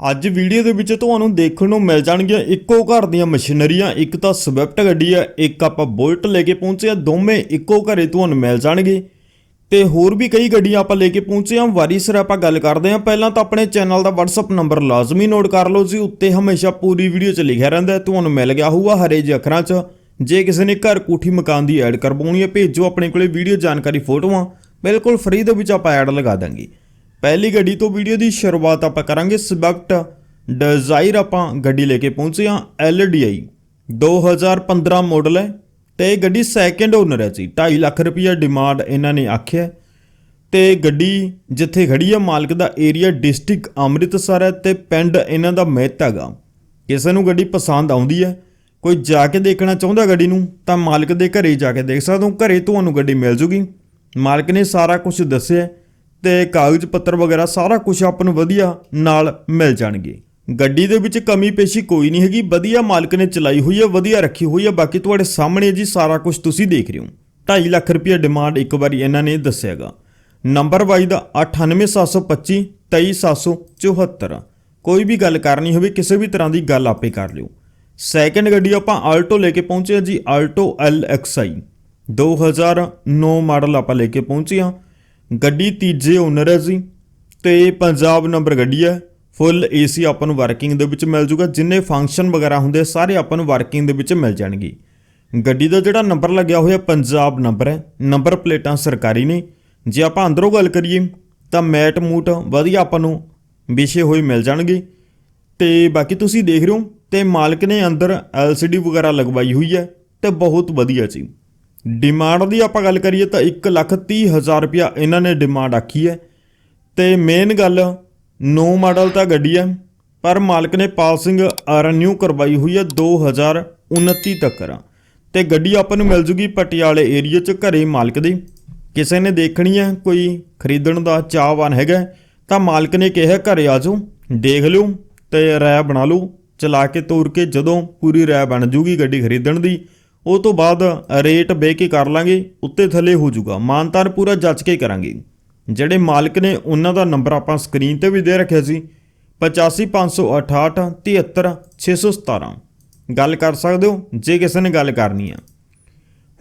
ਅੱਜ ਵੀਡੀਓ ਦੇ ਵਿੱਚ ਤੁਹਾਨੂੰ ਦੇਖਣ ਨੂੰ ਮਿਲ ਜਾਣਗੀਆਂ ਇੱਕੋ ਘਰ ਦੀਆਂ ਮਸ਼ੀਨਰੀਆਂ, ਇੱਕ ਤਾਂ ਸਵਿਫਟ ਗੱਡੀ ਹੈ ਇੱਕ ਆਪਾਂ ਬੁਲਟ ਲੈ ਕੇ ਪਹੁੰਚੇ ਆ, ਦੋਵੇਂ ਇੱਕੋ ਘਰੇ ਤੁਹਾਨੂੰ ਮਿਲ ਜਾਣਗੇ। ਤੇ ਹੋਰ ਵੀ ਕਈ ਗੱਡੀਆਂ ਆਪਾਂ ਲੈ ਕੇ ਪਹੁੰਚੇ ਆ, ਵਾਰੀ ਸਿਰ ਆਪਾਂ ਗੱਲ ਕਰਦੇ ਆ, ਪਹਿਲਾਂ ਤਾਂ ਆਪਣੇ ਚੈਨਲ ਦਾ WhatsApp ਨੰਬਰ ਲਾਜ਼ਮੀ ਨੋਟ ਕਰ ਲਓ ਜੀ, ਉੱਤੇ ਹਮੇਸ਼ਾ ਪੂਰੀ ਵੀਡੀਓ 'ਚ ਲਿਖਿਆ ਰਹਿੰਦਾ ਤੁਹਾਨੂੰ ਮਿਲ ਗਿਆ ਹੋਊਗਾ ਹਰੇ ਜਿਹੇ ਅੱਖਰਾਂ 'ਚ। ਜੇ ਕਿਸੇ ਨੇ ਘਰ ਕੋਠੀ ਮਕਾਨ ਦੀ ਐਡ ਕਰਵਾਉਣੀ ਹੈ, ਭੇਜੋ ਆਪਣੇ ਕੋਲੇ ਵੀਡੀਓ ਜਾਣਕਾਰੀ ਫੋਟੋਆਂ, ਬਿਲਕੁਲ ਫ੍ਰੀ ਦੇ ਵਿੱਚ ਆਪਾਂ ਐਡ ਲਗਾ ਦਾਂਗੇ। ਪਹਿਲੀ ਗੱਡੀ ਤੋਂ ਵੀਡੀਓ ਦੀ ਸ਼ੁਰੂਆਤ ਆਪਾਂ ਕਰਾਂਗੇ। ਸਵਿਫਟ ਡਿਜ਼ਾਇਰ ਆਪਾਂ ਗੱਡੀ ਲੈ ਕੇ ਪਹੁੰਚੇ ਹਾਂ LDI 2015 ਮਾਡਲ ਹੈ ਤੇ ਇਹ ਗੱਡੀ ਸੈਕੰਡ ਓਨਰ ਹੈ ਜੀ। 2.5 ਲੱਖ ਰੁਪਈਆ ਡਿਮਾਂਡ ਇਹਨਾਂ ਨੇ ਆਖਿਆ ਹੈ। ਤੇ ਗੱਡੀ ਜਿੱਥੇ ਖੜੀ ਹੈ, ਮਾਲਕ ਦਾ ਏਰੀਆ ਡਿਸਟ੍ਰਿਕਟ ਅੰਮ੍ਰਿਤਸਰ ਹੈ ਤੇ ਪਿੰਡ ਇਹਨਾਂ ਦਾ ਮਹਿਤ ਹੈਗਾ ਕਿਸੇ ਨੂੰ ਗੱਡੀ ਪਸੰਦ ਆਉਂਦੀ ਹੈ, ਕੋਈ ਜਾ ਕੇ ਦੇਖਣਾ ਚਾਹੁੰਦਾ ਗੱਡੀ ਨੂੰ, ਤਾਂ ਮਾਲਕ ਦੇ ਘਰੇ ਜਾ ਕੇ ਦੇਖ ਸਕਦੇ ਹੋ। ਘਰੇ ਤੁਹਾਨੂੰ ਗੱਡੀ ਮਿਲ ਜੂਗੀ। ਮਾਲਕ ਨੇ ਸਾਰਾ ਕੁਝ ਦੱਸਿਆ ਤੇ ਕਾਗਜ਼ ਪੱਤਰ ਵਗੈਰਾ ਸਾਰਾ ਕੁਝ ਆਪਾਂ ਨੂੰ ਵਧੀਆ ਨਾਲ ਮਿਲ ਜਾਣਗੇ। ਗੱਡੀ ਦੇ ਵਿੱਚ ਕਮੀ ਪੇਸ਼ੀ ਕੋਈ ਨਹੀਂ ਹੈਗੀ, ਵਧੀਆ ਮਾਲਕ ਨੇ ਚਲਾਈ ਹੋਈ ਹੈ ਵਧੀਆ ਰੱਖੀ ਹੋਈ ਹੈ ਬਾਕੀ ਤੁਹਾਡੇ ਸਾਹਮਣੇ ਜੀ ਸਾਰਾ ਕੁਝ ਤੁਸੀਂ ਦੇਖ ਰਹੇ ਹੋ। 2.5 ਲੱਖ ਰੁਪਏ ਡਿਮਾਂਡ ਇੱਕ ਵਾਰੀ ਇਹਨਾਂ ਨੇ ਦੱਸਿਆਗਾ। ਨੰਬਰ ਵਾਈ ਦਾ 98725 23774 ਕੋਈ ਵੀ ਗੱਲ ਕਰਨੀ ਹੋਵੇ, ਕਿਸੇ ਵੀ ਤਰ੍ਹਾਂ ਦੀ ਗੱਲ ਆਪੇ ਕਰ ਲਿਓ। ਸੈਕੰਡ ਗੱਡੀ ਆਪਾਂ ਆਲਟੋ ਲੈ ਕੇ ਪਹੁੰਚੇ ਹਾਂ ਜੀ ਆਲਟੋ LXI 2009 ਮਾਡਲ ਆਪਾਂ ਲੈ ਕੇ ਪਹੁੰਚੇ ਹਾਂ ਗੱਡੀ ਤੀਜੇ ਓਨਰ ਹੈ ਜੀ। ਤੇ ਪੰਜਾਬ ਨੰਬਰ ਗੱਡੀ ਹੈ। ਫੁੱਲ ਏਸੀ ਆਪਾਂ ਨੂੰ ਵਰਕਿੰਗ ਦੇ ਵਿੱਚ ਮਿਲ ਜੂਗਾ। ਜਿੰਨੇ ਫੰਕਸ਼ਨ ਵਗੈਰਾ ਹੁੰਦੇ ਸਾਰੇ ਆਪਾਂ ਨੂੰ ਵਰਕਿੰਗ ਦੇ ਵਿੱਚ ਮਿਲ ਜਾਣਗੇ। ਗੱਡੀ ਦਾ ਜਿਹੜਾ ਨੰਬਰ ਲੱਗਿਆ ਹੋਇਆ ਪੰਜਾਬ ਨੰਬਰ ਹੈ। ਨੰਬਰ ਪਲੇਟਾਂ ਸਰਕਾਰੀ ਨੇ। ਜੇ ਆਪਾਂ ਅੰਦਰੋਂ ਗੱਲ ਕਰੀਏ, ਤਾਂ ਮੈਟ ਮੂਟ ਵਧੀਆ ਆਪਾਂ ਨੂੰ ਵਿਛੇ ਹੋਏ ਮਿਲ ਜਾਣਗੇ। ਤੇ ਬਾਕੀ ਤੁਸੀਂ ਦੇਖ ਰਹੇ ਹੋ, ਤੇ ਮਾਲਕ ਨੇ ਅੰਦਰ LCD ਵਗੈਰਾ ਲਗਵਾਈ ਹੋਈ ਹੈ ਤੇ ਬਹੁਤ ਵਧੀਆ ਜੀ। ਡਿਮਾਂਡ ਦੀ ਆਪਾਂ ਗੱਲ ਕਰੀਏ ਤਾਂ 130000 ਰੁਪਇਆ ਇਹਨਾਂ ਨੇ ਡਿਮਾਂਡ ਆਖੀ ਹੈ। ਤੇ ਮੇਨ ਗੱਲ ਨੋ ਮਾਡਲ ਤਾਂ ਗੱਡੀ ਹੈ, ਪਰ ਮਾਲਕ ਨੇ ਪਾਸਿੰਗ ਰੀਨਿਊ ਕਰਵਾਈ ਹੋਈ ਹੈ 2029 ਤੱਕ ਤੇ ਗੱਡੀ ਆਪਾਂ ਨੂੰ ਮਿਲ ਜੂਗੀ ਪਟਿਆਲੇ ਏਰੀਆ 'ਚ ਘਰੇ ਮਾਲਕ ਦੇ। ਕਿਸੇ ਨੇ ਦੇਖਣੀ ਹੈ, ਕੋਈ ਖਰੀਦਣ ਦਾ ਚਾਹਵਾਨ ਹੈਗਾ ਤਾਂ ਮਾਲਕ ਨੇ ਕਿਹਾ ਘਰੇ ਆ ਜਾਓ, ਦੇਖ ਲਿਓ ਤੇ ਰਾਇ ਬਣਾ ਲਓ, ਚਲਾ ਕੇ ਤੋਰ ਕੇ ਜਦੋਂ ਪੂਰੀ ਰਾਇ ਬਣ ਜੂਗੀ ਗੱਡੀ ਖਰੀਦਣ ਦੀ। ਉਹ ਤੋਂ ਬਾਅਦ ਰੇਟ ਬੇ ਕੇ ਕਰ ਲਾਂਗੇ, ਉੱਤੇ ਥੱਲੇ ਹੋ ਜਾਊਗਾ। ਮਾਨਤਾਰ ਪੂਰਾ ਜੱਜ ਕੇ ਕਰਾਂਗੇ। ਜਿਹੜੇ ਮਾਲਕ ਨੇ ਉਹਨਾਂ ਦਾ ਨੰਬਰ ਆਪਾਂ ਸਕਰੀਨ ਤੇ ਵੀ ਦੇ ਰੱਖਿਆ ਸੀ। 8558 73617 ਗੱਲ ਕਰ ਸਕਦੇ ਹੋ, ਜੇ ਕਿਸੇ ਨੇ ਗੱਲ ਕਰਨੀ ਆ।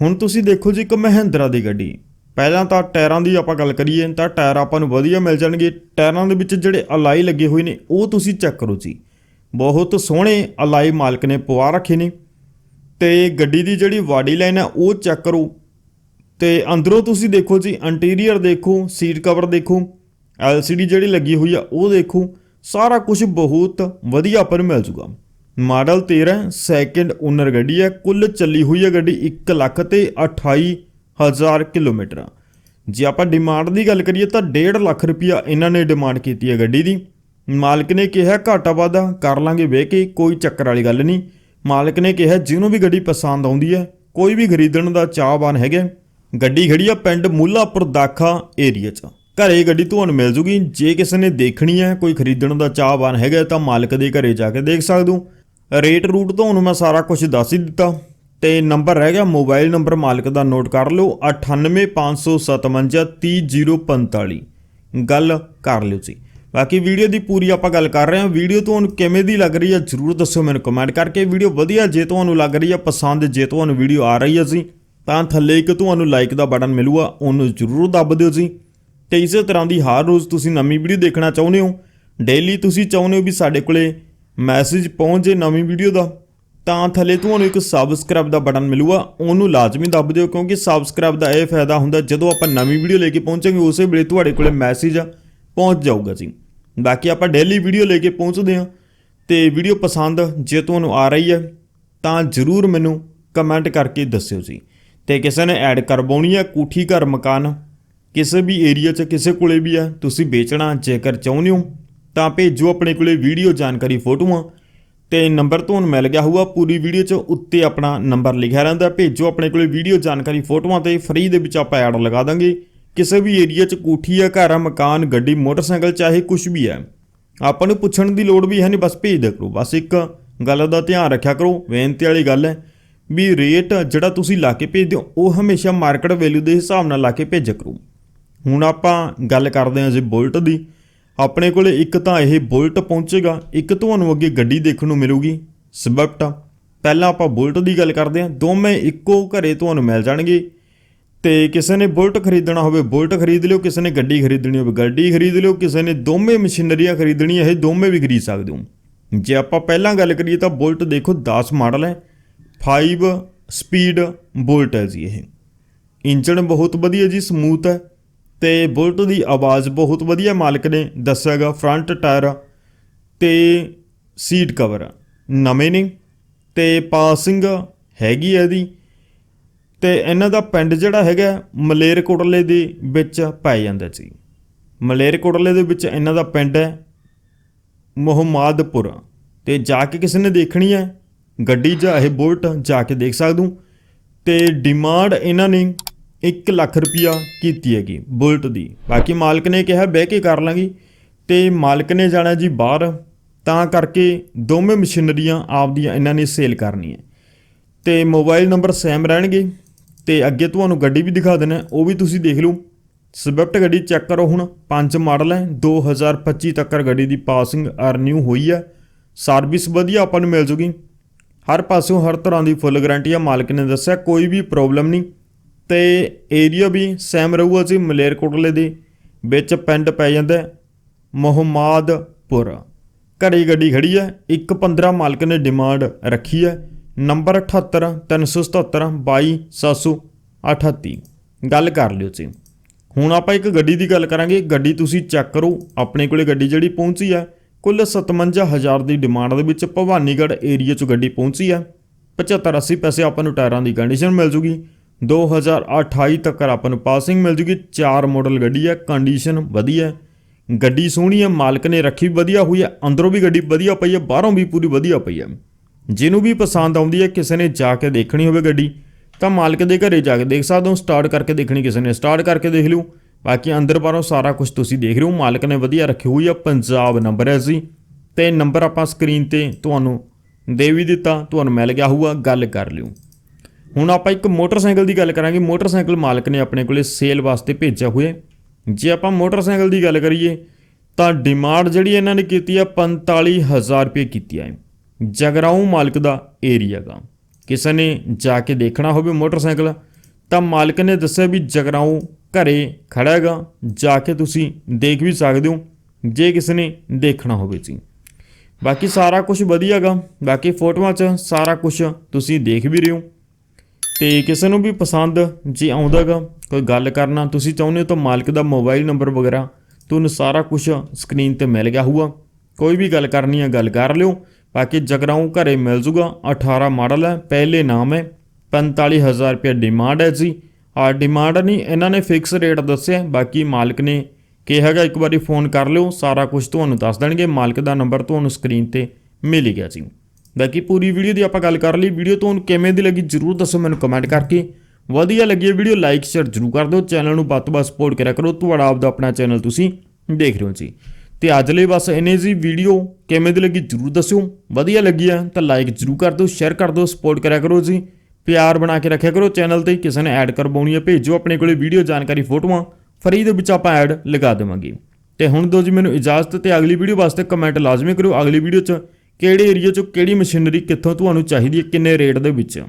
ਹੁਣ ਤੁਸੀਂ ਦੇਖੋ ਜੀ ਇੱਕ ਮਹਿੰਦਰਾ ਦੀ ਗੱਡੀ। ਪਹਿਲਾਂ ਤਾਂ ਟਾਇਰਾਂ ਦੀ ਆਪਾਂ ਗੱਲ ਕਰੀਏ, ਤਾਂ ਟਾਇਰ ਆਪਾਂ ਨੂੰ ਵਧੀਆ ਮਿਲ ਜਾਣਗੇ। ਟਾਇਰਾਂ ਦੇ ਵਿੱਚ ਜਿਹੜੇ ਅਲਾਈ ਲੱਗੇ ਹੋਏ ਨੇ, ਉਹ ਤੁਸੀਂ ਚੈੱਕ ਕਰੋ ਜੀ। ਬਹੁਤ ਸੋਹਣੇ ਅਲਾਈ ਮਾਲਕ ਨੇ ਪਵਾ ਰੱਖੇ ਨੇ। ਤੇ ਗੱਡੀ ਦੀ ਜਿਹੜੀ ਬਾਡੀ ਲਾਈਨ ਹੈ, ਉਹ ਚੈੱਕ ਕਰੋ। ਤੇ ਅੰਦਰੋਂ ਤੁਸੀਂ ਦੇਖੋ ਜੀ ਇੰਟੀਰੀਅਰ ਦੇਖੋ ਸੀਟ ਕਵਰ ਦੇਖੋ LCD ਜਿਹੜੀ ਲੱਗੀ ਹੋਈ ਆ, ਉਹ ਦੇਖੋ। ਸਾਰਾ ਕੁਝ ਬਹੁਤ ਵਧੀਆ ਪਰ ਮਿਲ ਜੂਗਾ। ਮਾਡਲ 13 ਸੈਕਿੰਡ ਓਨਰ ਗੱਡੀ ਹੈ, ਕੁੱਲ ਚੱਲੀ ਹੋਈ ਹੈ ਗੱਡੀ 1 ਲੱਖ ਤੇ 28000 ਕਿਲੋਮੀਟਰ। ਜੇ ਆਪਾਂ ਡਿਮਾਂਡ ਦੀ ਗੱਲ ਕਰੀਏ ਤਾਂ 1.5 ਲੱਖ ਰੁਪਇਆ ਇਹਨਾਂ ਨੇ ਡਿਮਾਂਡ ਕੀਤੀ ਹੈ ਗੱਡੀ ਦੀ। ਮਾਲਕ ਨੇ ਕਿਹਾ ਘਾਟਾ ਵਾਧਾ, ਕਰ ਲਾਂਗੇ ਵੇ ਕੇ, ਕੋਈ ਚੱਕਰ ਵਾਲੀ ਗੱਲ ਨਹੀਂ। ਮਾਲਕ ਨੇ ਕਿਹਾ, ਜਿਹਨੂੰ ਵੀ ਗੱਡੀ ਪਸੰਦ ਆਉਂਦੀ ਹੈ, ਕੋਈ ਵੀ ਖਰੀਦਣ ਦਾ ਚਾਹਵਾਨ ਹੈਗਾ, ਗੱਡੀ ਖੜੀ ਆ ਪਿੰਡ ਮੁੱਲਾਪੁਰ ਦਾਖਾ ਏਰੀਆ 'ਚ। ਘਰੇ ਗੱਡੀ ਤੁਹਾਨੂੰ ਮਿਲ ਜੂਗੀ। ਜੇ ਕਿਸੇ ਨੇ ਦੇਖਣੀ ਹੈ, ਕੋਈ ਖਰੀਦਣ ਦਾ ਚਾਹਵਾਨ ਹੈਗਾ, ਤਾਂ ਮਾਲਕ ਦੇ ਘਰੇ ਜਾ ਕੇ ਦੇਖ ਸਕਦੇ ਹੋ। ਰੇਟ ਰੂਟ ਤੁਹਾਨੂੰ ਮੈਂ ਸਾਰਾ ਕੁਝ ਦੱਸ ਹੀ ਦਿੱਤਾ। ਤੇ ਨੰਬਰ ਰਹਿ ਗਿਆ, ਮੋਬਾਈਲ ਨੰਬਰ ਮਾਲਕ ਦਾ ਨੋਟ ਕਰ ਲਓ 9855530045 ਗੱਲ ਕਰ ਲਿਓ ਜੀ। ਬਾਕੀ ਵੀਡੀਓ ਦੀ ਪੂਰੀ ਆਪਾਂ ਗੱਲ ਕਰ ਰਹੇ ਹਾਂ। ਵੀਡੀਓ ਤੁਹਾਨੂੰ ਕਿਵੇਂ ਦੀ ਲੱਗ ਰਹੀ ਹੈ ਜਰੂਰ ਦੱਸਿਓ ਮੈਨੂੰ ਕਮੈਂਟ ਕਰਕੇ। ਵੀਡੀਓ ਵਧੀਆ ਜੇ ਤੁਹਾਨੂੰ ਲੱਗ ਰਹੀ ਹੈ, ਪਸੰਦ ਜੇ ਤੁਹਾਨੂੰ ਵੀਡੀਓ ਆ ਰਹੀ ਹੈ ਜੀ, ਤਾਂ ਥੱਲੇ ਇੱਕ ਤੁਹਾਨੂੰ ਲਾਈਕ ਦਾ ਬਟਨ ਮਿਲੂਗਾ, ਉਹਨੂੰ ਜਰੂਰ ਦੱਬ ਦਿਓ ਜੀ। ਤੇ ਇਸੇ ਤਰ੍ਹਾਂ ਦੀ ਹਰ ਰੋਜ਼ ਤੁਸੀਂ ਨਵੀਂ ਵੀਡੀਓ ਦੇਖਣਾ ਚਾਹੁੰਦੇ ਹੋ ਡੇਲੀ ਤੁਸੀਂ ਚਾਹੁੰਦੇ ਹੋ ਵੀ ਸਾਡੇ ਕੋਲੇ ਮੈਸੇਜ ਪਹੁੰਚ ਜੇ ਨਵੀਂ ਵੀਡੀਓ ਦਾ, ਤਾਂ ਥੱਲੇ ਤੁਹਾਨੂੰ ਇੱਕ ਸਬਸਕ੍ਰਾਈਬ ਦਾ ਬਟਨ ਮਿਲੂਗਾ, ਉਹਨੂੰ ਲਾਜ਼ਮੀ ਦੱਬ ਦਿਓ ਕਿਉਂਕਿ ਸਬਸਕ੍ਰਾਈਬ ਦਾ ਇਹ ਫਾਇਦਾ ਹੁੰਦਾ ਜਦੋਂ ਆਪਾਂ ਨਵੀਂ ਵੀਡੀਓ ਲੈ ਕੇ ਪਹੁੰਚਾਂਗੇ, ਉਸੇ ਵੇਲੇ ਤੁਹਾਡੇ ਕੋਲੇ ਮੈਸੇਜ ਪਹੁੰਚ ਜਾਊਗਾ ਜੀ। ਬਾਕੀ ਆਪਾਂ ਡੇਲੀ ਵੀਡੀਓ ਲੈ ਕੇ ਪਹੁੰਚਦੇ ਹਾਂ ਤੇ ਵੀਡੀਓ ਪਸੰਦ ਜੇ ਤੁਹਾਨੂੰ ਆ ਰਹੀ ਹੈ, ਤਾਂ ਜਰੂਰ ਮੈਨੂੰ ਕਮੈਂਟ ਕਰਕੇ ਦੱਸਿਓ ਜੀ। ਤੇ ਕਿਸੇ ਨੇ ਐਡ ਕਰਵਾਉਣੀ ਹੈ ਕੋਠੀ ਘਰ ਮਕਾਨ, ਕਿਸੇ ਵੀ ਏਰੀਆ 'ਚ ਕਿਸੇ ਕੋਲੇ ਵੀ ਹੈ, ਤੁਸੀਂ ਵੇਚਣਾ ਜੇਕਰ ਚਾਹੁੰਦੇ ਹੋ, ਤਾਂ ਭੇਜੋ ਆਪਣੇ ਕੋਲੇ ਵੀਡੀਓ ਜਾਣਕਾਰੀ ਫੋਟੋਆਂ। ਤੇ ਨੰਬਰ ਤੁਹਾਨੂੰ ਮਿਲ ਗਿਆ ਹੋਊਗਾ, ਪੂਰੀ ਵੀਡੀਓ 'ਚ ਉੱਤੇ ਆਪਣਾ ਨੰਬਰ ਲਿਖਿਆ ਰਹਿੰਦਾ ਭੇਜੋ ਆਪਣੇ ਕੋਲੇ ਵੀਡੀਓ ਜਾਣਕਾਰੀ ਫੋਟੋਆਂ ਤੇ ਫ੍ਰੀ ਦੇ ਵਿੱਚ ਆਪਾਂ ਐਡ ਲਗਾ ਦਾਂਗੇ। ਕਿਸੇ ਵੀ ਏਰੀਆ 'ਚ ਕੋਠੀ ਆ ਘਰ ਆ, ਮਕਾਨ, ਗੱਡੀ, ਮੋਟਰਸਾਈਕਲ, ਚਾਹੇ ਕੁਝ ਵੀ ਹੈ। ਆਪਾਂ ਨੂੰ ਪੁੱਛਣ ਦੀ ਲੋੜ ਵੀ ਹੈ ਨਹੀਂ, ਬਸ ਭੇਜ ਦਿਆ ਕਰੋ। ਬਸ ਇੱਕ ਗੱਲ ਦਾ ਧਿਆਨ ਰੱਖਿਆ ਕਰੋ। ਬੇਨਤੀ ਵਾਲੀ ਗੱਲ ਹੈ ਵੀ ਰੇਟ ਜਿਹੜਾ ਤੁਸੀਂ ਲਾ ਕੇ ਭੇਜਦੇ ਹੋ, ਉਹ ਹਮੇਸ਼ਾ ਮਾਰਕੀਟ ਵੈਲਿਊ ਦੇ ਹਿਸਾਬ ਨਾਲ ਲਾ ਕੇ ਭੇਜਿਆ ਕਰੋ। ਹੁਣ ਆਪਾਂ ਗੱਲ ਕਰਦੇ ਹਾਂ ਜੀ ਬੁਲਟ ਦੀ। ਆਪਣੇ ਕੋਲੇ ਇੱਕ ਤਾਂ ਇਹ ਬੁਲਟ ਪਹੁੰਚੇਗਾ। ਇੱਕ ਤੁਹਾਨੂੰ ਅੱਗੇ ਗੱਡੀ ਦੇਖਣ ਨੂੰ ਮਿਲੂਗੀ, ਸਵਿਫਟ। ਪਹਿਲਾਂ ਆਪਾਂ ਬੁਲਟ ਦੀ ਗੱਲ ਕਰਦੇ ਹਾਂ। ਦੋਵੇਂ ਇੱਕੋ ਘਰੇ ਤੁਹਾਨੂੰ ਮਿਲ ਜਾਣਗੇ। ਤੇ ਕਿਸੇ ਨੇ ਬੁਲਟ ਖਰੀਦਣਾ ਹੋਵੇ, ਬੁਲਟ ਖਰੀਦ ਲਿਓ, ਕਿਸੇ ਨੇ ਗੱਡੀ ਖਰੀਦਣੀ ਹੋਵੇ, ਗੱਡੀ ਖਰੀਦ ਲਿਓ, ਕਿਸੇ ਨੇ ਦੋਵੇਂ ਮਸ਼ੀਨਰੀਆਂ ਖਰੀਦਣੀਆਂ, ਇਹ ਦੋਵੇਂ ਵੀ ਖਰੀਦ ਸਕਦੇ ਹੋ। ਜੇ ਆਪਾਂ ਪਹਿਲਾਂ ਗੱਲ ਕਰੀਏ ਤਾਂ ਬੁਲਟ ਦੇਖੋ 10 ਮਾਡਲ ਹੈ। 5 ਸਪੀਡ ਬੁਲਟ ਹੈ ਜੀ ਇਹ। ਇੰਜਣ ਬਹੁਤ ਵਧੀਆ ਜੀ ਸਮੂਥ ਹੈ। ਤੇ ਬੁਲਟ ਦੀ ਆਵਾਜ਼ ਬਹੁਤ ਵਧੀਆ ਮਾਲਕ ਨੇ ਦੱਸਿਆਗਾ ਫਰੰਟ ਟਾਇਰ ਤੇ ਸੀਟ ਕਵਰ ਨਵੇਂ ਨੇ ਤੇ ਪਾਸਿੰਗ ਹੈਗੀ ਹੈ ਇਹਦੀ। ਤੇ ਇਹਨਾਂ ਦਾ ਪਿੰਡ ਜਿਹੜਾ ਹੈਗਾ ਮਲੇਰਕੋਟਲੇ ਦੇ ਵਿੱਚ ਪੈ ਜਾਂਦਾ ਸੀ। ਮਲੇਰਕੋਟਲੇ ਦੇ ਵਿੱਚ ਇਹਨਾਂ ਦਾ ਪਿੰਡ ਹੈ ਮੁਹੰਮਦਪੁਰ। ਤੇ ਜਾ ਕੇ ਕਿਸੇ ਨੇ ਦੇਖਣੀ ਹੈ, ਗੱਡੀ ਜਾਂ ਇਹ ਬੁਲਟ ਜਾ ਕੇ ਦੇਖ ਸਕਦੇ ਹੋ। ਤੇ ਡਿਮਾਂਡ ਇਹਨਾਂ ਨੇ 1 ਲੱਖ ਰੁਪਿਆ ਕੀਤੀ ਹੈਗੀ ਬੁਲਟ ਦੀ। ਬਾਕੀ ਮਾਲਕ ਨੇ ਕਿਹਾ, ਬਹਿ ਕੇ ਕਰ ਲਾਂਗੀ। ਤੇ ਮਾਲਕ ਨੇ ਜਾਣਾ ਜੀ ਬਾਹਰ, ਤਾਂ ਕਰਕੇ ਦੋਵੇਂ ਮਸ਼ੀਨਰੀਆਂ ਆਪਦੀਆਂ ਇਹਨਾਂ ਨੇ ਸੇਲ ਕਰਨੀ ਹੈ ਤੇ ਮੋਬਾਈਲ ਨੰਬਰ ਸੇਮ ਰਹਿਣਗੇ। ਤੇ ਅੱਗੇ ਤੁਹਾਨੂੰ ਗੱਡੀ ਵੀ ਦਿਖਾ ਦੇਣਾ ਉਹ ਵੀ ਤੁਸੀਂ ਦੇਖ ਲਓ। ਸਵਿਫਟ ਗੱਡੀ ਚੈੱਕ ਕਰੋ ਹੁਣ। ਪੰਜ ਮਾਡਲ ਹੈ। 2025 ਤੱਕ ਗੱਡੀ ਦੀ ਪਾਸਿੰਗ ਅਰਨਿਊ ਹੋਈ ਹੈ। ਸਰਵਿਸ ਵਧੀਆ ਆਪਾਂ ਨੂੰ ਮਿਲ ਜੂਗੀ। ਹਰ ਪਾਸਿਓਂ ਹਰ ਤਰ੍ਹਾਂ ਦੀ ਫੁੱਲ ਗਾਰੰਟੀ ਆ। ਮਾਲਕ ਨੇ ਦੱਸਿਆ ਕੋਈ ਵੀ ਪ੍ਰੋਬਲਮ ਨਹੀਂ। ਤੇ ਏਰੀਆ ਵੀ ਸੇਮ ਰਹੂਗਾ ਜੀ ਮਲੇਰਕੋਟਲੇ ਦੇ ਵਿੱਚ ਪਿੰਡ ਪੈ ਜਾਂਦਾ ਹੈ, ਮੁਹੰਮਦਪੁਰ। ਘਰੇ ਗੱਡੀ ਖੜੀ ਹੈ। 115 ਮਾਲਕ ਨੇ ਡਿਮਾਂਡ ਰੱਖੀ ਹੈ। ਨੰਬਰ 78 377 22738 ਗੱਲ ਕਰ ਲਿਓ ਜੀ ਹੁਣ ਆਪਾਂ ਇੱਕ ਗੱਡੀ ਦੀ ਗੱਲ ਕਰਾਂਗੇ। ਗੱਡੀ ਤੁਸੀਂ ਚੈੱਕ ਕਰੋ। ਆਪਣੇ ਕੋਲੇ ਗੱਡੀ ਜਿਹੜੀ ਪਹੁੰਚੀ ਹੈ ਕੁੱਲ 57000 ਦੀ ਡਿਮਾਂਡ ਦੇ ਵਿੱਚ ਭਵਾਨੀਗੜ੍ਹ ਏਰੀਆ 'ਚ ਗੱਡੀ ਪਹੁੰਚੀ ਹੈ 75 80 ਪੈਸੇ ਆਪਾਂ ਨੂੰ ਟਾਇਰਾਂ ਦੀ ਕੰਡੀਸ਼ਨ ਮਿਲ ਜੂਗੀ। 2028 ਤੱਕ ਆਪਾਂ ਨੂੰ ਪਾਸਿੰਗ ਮਿਲ ਜੂਗੀ। ਚਾਰ ਮਾਡਲ ਗੱਡੀ ਹੈ ਕੰਡੀਸ਼ਨ ਵਧੀਆ। ਗੱਡੀ ਸੋਹਣੀ ਹੈ ਮਾਲਕ ਨੇ ਰੱਖੀ ਵੀ ਵਧੀਆ ਹੋਈ ਹੈ ਅੰਦਰੋਂ ਵੀ ਗੱਡੀ ਵਧੀਆ ਪਈ ਹੈ ਬਾਹਰੋਂ ਵੀ ਪੂਰੀ ਵਧੀਆ ਪਈ ਹੈ ਜਿਹਨੂੰ ਵੀ ਪਸੰਦ ਆਉਂਦੀ ਹੈ, ਕਿਸੇ ਨੇ ਜਾ ਕੇ ਦੇਖਣੀ ਹੋਵੇ ਗੱਡੀ, ਤਾਂ ਮਾਲਕ ਦੇ ਘਰੇ ਜਾ ਕੇ ਦੇਖ ਸਕਦੇ ਹੋ ਸਟਾਰਟ ਕਰਕੇ ਦੇਖਣੀ ਕਿਸੇ ਨੇ। ਸਟਾਰਟ ਕਰਕੇ ਦੇਖ ਲਿਓ। ਬਾਕੀ ਅੰਦਰ ਬਾਹਰੋਂ ਸਾਰਾ ਕੁਝ ਤੁਸੀਂ ਦੇਖ ਰਹੇ ਹੋ। ਮਾਲਕ ਨੇ ਵਧੀਆ ਰੱਖੀ ਹੋਈ ਆ, ਪੰਜਾਬ ਨੰਬਰ ਹੈ ਜੀ। ਤੇ ਨੰਬਰ ਆਪਾਂ ਸਕਰੀਨ ਤੇ ਤੁਹਾਨੂੰ ਦੇ ਵੀ ਦਿੱਤਾ, ਤੁਹਾਨੂੰ ਮਿਲ ਗਿਆ ਹੋਊਗਾ, ਗੱਲ ਕਰ ਲਿਓ। ਹੁਣ ਆਪਾਂ ਇੱਕ ਮੋਟਰਸਾਈਕਲ ਦੀ ਗੱਲ ਕਰਾਂਗੇ। ਮੋਟਰਸਾਈਕਲ ਮਾਲਕ ਨੇ ਆਪਣੇ ਕੋਲੇ ਸੇਲ ਵਾਸਤੇ ਭੇਜਿਆ ਹੋਇਆ ਜੇ ਆਪਾਂ ਮੋਟਰਸਾਈਕਲ ਦੀ ਗੱਲ ਕਰੀਏ, ਤਾਂ ਡਿਮਾਂਡ ਜਿਹੜੀ ਇਹਨਾਂ ਨੇ ਕੀਤੀ ਹੈ 45000 ਰੁਪਏ ਕੀਤੀ ਹੈ ਜਗਰਾਉਂ ਮਾਲਕ ਦਾ ਏਰੀਆ ਦਾ ਕਿਸੇ ਨੇ ਜਾ ਕੇ ਦੇਖਣਾ ਹੋਵੇ ਮੋਟਰਸਾਈਕਲ, ਤਾਂ ਮਾਲਕ ਨੇ ਦੱਸਿਆ ਵੀ ਜਗਰਾਉਂ ਘਰੇ ਖੜਾ ਹੈਗਾ। ਜਾ ਕੇ ਤੁਸੀਂ ਦੇਖ ਵੀ ਸਕਦੇ ਹੋ, ਜੇ ਕਿਸੇ ਨੇ ਦੇਖਣਾ ਹੋਵੇ ਜੀ। ਬਾਕੀ ਸਾਰਾ ਕੁਝ ਵਧੀਆ ਹੈਗਾ ਬਾਕੀ ਫੋਟੋਆਂ 'ਚ ਸਾਰਾ ਕੁਝ ਤੁਸੀਂ ਦੇਖ ਵੀ ਰਹੇ ਹੋ। ਤੇ ਕਿਸੇ ਨੂੰ ਵੀ ਪਸੰਦ ਜੇ ਆਉਂਦਾਗਾ ਕੋਈ ਗੱਲ ਕਰਨਾ ਤੁਸੀਂ ਚਾਹੁੰਦੇ ਹੋ ਤਾਂ ਮਾਲਕ ਦਾ ਮੋਬਾਈਲ ਨੰਬਰ ਵਗੈਰਾ, ਤੁਹਾਨੂੰ ਸਾਰਾ ਕੁਝ ਸਕਰੀਨ ਤੇ ਮਿਲ ਗਿਆ ਹੋਊਗਾ। ਕੋਈ ਵੀ ਗੱਲ ਕਰਨੀ ਹੈ ਗੱਲ ਕਰ ਲਿਓ। ਬਾਕੀ ਜਗਰਾਉਂ ਘਰੇ ਮਿਲ ਜੂਗਾ। 18 ਮਾਡਲ ਹੈ, ਪਹਿਲੇ ਨਾਮ ਹੈ 45000 ਰੁਪਏ ਡਿਮਾਂਡ ਹੈ ਜੀ। ਆ ਡਿਮਾਂਡ ਨਹੀਂ, ਇਹਨਾਂ ਨੇ ਫਿਕਸ ਰੇਟ ਦੱਸਿਆ, ਬਾਕੀ ਮਾਲਕ ਨੇ ਕਿਹਾਗਾ ਇੱਕ ਵਾਰੀ ਫੋਨ ਕਰ ਲਿਓ, ਸਾਰਾ ਕੁਝ ਤੁਹਾਨੂੰ ਦੱਸ ਦੇਣਗੇ, ਮਾਲਕ ਦਾ ਨੰਬਰ ਤੁਹਾਨੂੰ ਸਕਰੀਨ ਤੇ ਮਿਲ ਗਿਆ ਜੀ। ਬਾਕੀ ਪੂਰੀ ਵੀਡੀਓ ਦੀ ਆਪਾਂ ਗੱਲ ਕਰ ਲਈ ਵੀਡੀਓ ਤੁਹਾਨੂੰ ਕਿਵੇਂ ਦੀ ਲੱਗੀ ਜਰੂਰ ਦੱਸੋ ਮੈਨੂੰ ਕਮੈਂਟ ਕਰਕੇ। ਵਧੀਆ ਲੱਗੀ ਵੀਡੀਓ ਲਾਈਕ ਸ਼ੇਅਰ ਜਰੂਰ ਕਰ ਦਿਓ ਚੈਨਲ ਨੂੰ ਵੱਧ ਤੋਂ ਵੱਧ ਸਪੋਰਟ ਕਰਿਆ ਕਰੋ, ਤੁਹਾਡਾ ਆਪਦਾ ਆਪਣਾ ਚੈਨਲ ਤੁਸੀਂ ਦੇਖ ਰਹੇ ਹੋ ਜੀ। ਤੇ ਅੱਜ ਲਈ ਬਸ ਇੰਨੇ ਜੀ। ਵੀਡੀਓ ਕਿਵੇਂ ਦੀ ਲੱਗੀ ਜਰੂਰ ਦੱਸਿਓ। ਵਧੀਆ ਲੱਗੀ ਹੈ ਤਾਂ ਲਾਈਕ ਜਰੂਰ ਕਰ ਦਿਓ ਸ਼ੇਅਰ ਕਰ ਦਿਓ ਸਪੋਰਟ ਕਰਿਆ ਕਰੋ ਜੀ। ਪਿਆਰ ਬਣਾ ਕੇ ਰੱਖਿਆ ਕਰੋ ਚੈਨਲ ਤੇ, ਕਿਸੇ ਨੇ ਐਡ ਕਰਵਾਉਣੀ ਹੈ, ਭੇਜੋ ਆਪਣੇ ਕੋਲੇ ਵੀਡੀਓ ਜਾਣਕਾਰੀ ਫੋਟੋਆਂ। ਫਰੀ ਦੇ ਵਿੱਚ ਆਪਾਂ ਐਡ ਲਗਾ ਦੇਵਾਂਗੇ। ਤੇ ਹੁਣ ਦੋ ਜੀ ਮੈਨੂੰ ਇਜਾਜ਼ਤ ਤੇ ਅਗਲੀ ਵੀਡੀਓ ਵਾਸਤੇ ਕਮੈਂਟ ਲਾਜ਼ਮੀ ਕਰਿਓ। ਅਗਲੀ ਵੀਡੀਓ 'ਚ ਕਿਹੜੇ ਏਰੀਆ 'ਚ ਕਿਹੜੀ ਮਸ਼ੀਨਰੀ ਕਿੱਥੋਂ ਤੁਹਾਨੂੰ ਚਾਹੀਦੀ ਹੈ, ਕਿੰਨੇ ਰੇਟ ਦੇ ਵਿੱਚ।